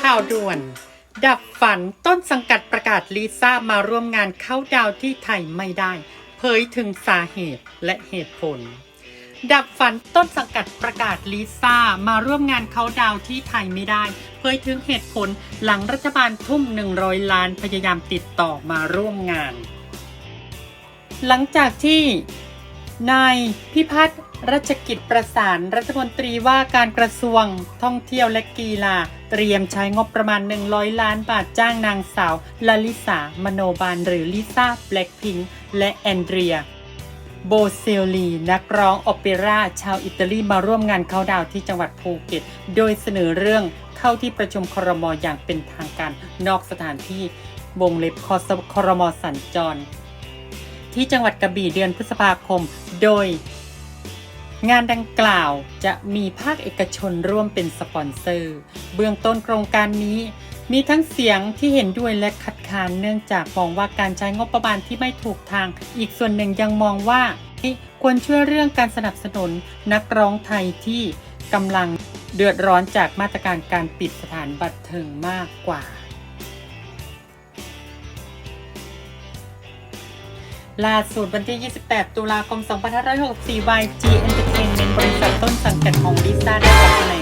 ข่าวด่วน ดับฝันต้นสังกัดประกาศลิซ่ามาร่วมงานเข้าดาวที่ไทยไม่ได้ เผยถึงสาเหตุและเหตุผล ดับฝันต้นสังกัดประกาศลิซ่ามาร่วมงานเขาดาวที่ไทยไม่ได้ เผยถึงเหตุผลหลังรัฐบาลทุ่ม 100 ล้านพยายามติดต่อมาร่วมงาน หลังจากที่ นายพิพัฒน์รัชกิจประสานรัฐมนตรีว่าการกระทรวงท่องเที่ยวและกีฬา เตรียมใช้งบประมาณ 100 ล้านบาทจ้างนางสาวลลิสามโนบาลหรือลิซ่าแบล็คพิงและแอนเดรีย โบเซลลี นักร้องโอเปร่าชาวอิตาลีมาร่วมงานเข้าดาวที่จังหวัดภูเก็ต โดยเสนอเรื่องเข้าที่ประชุมครมอย่างเป็นทางการนอกสถานที่วงเล็บคอสครมสัญจร ที่จังหวัดกระบี่เดือนพฤษภาคม โดย งานดังกล่าวจะมีภาคเอกชนร่วมเป็นสปอนเซอร์ เบื้องต้นโครงการนี้ มีทั้งเสียงที่เห็นด้วยและคัดค้านเนื่องจากมองว่าการใช้งบประมาณที่ไม่ถูกทาง อีกส่วนหนึ่งยังมองว่าควรช่วยเรื่องการสนับสนุนนักร้องไทยที่กำลังเดือดร้อนจากมาตรการการปิดสถานบันเทิงมากกว่า ล่าสุดวันที่ 28 ตุลาคม 2564 YG Entertainment บริษัทต้นสังกัดของลิซ่าได้ออกแถลง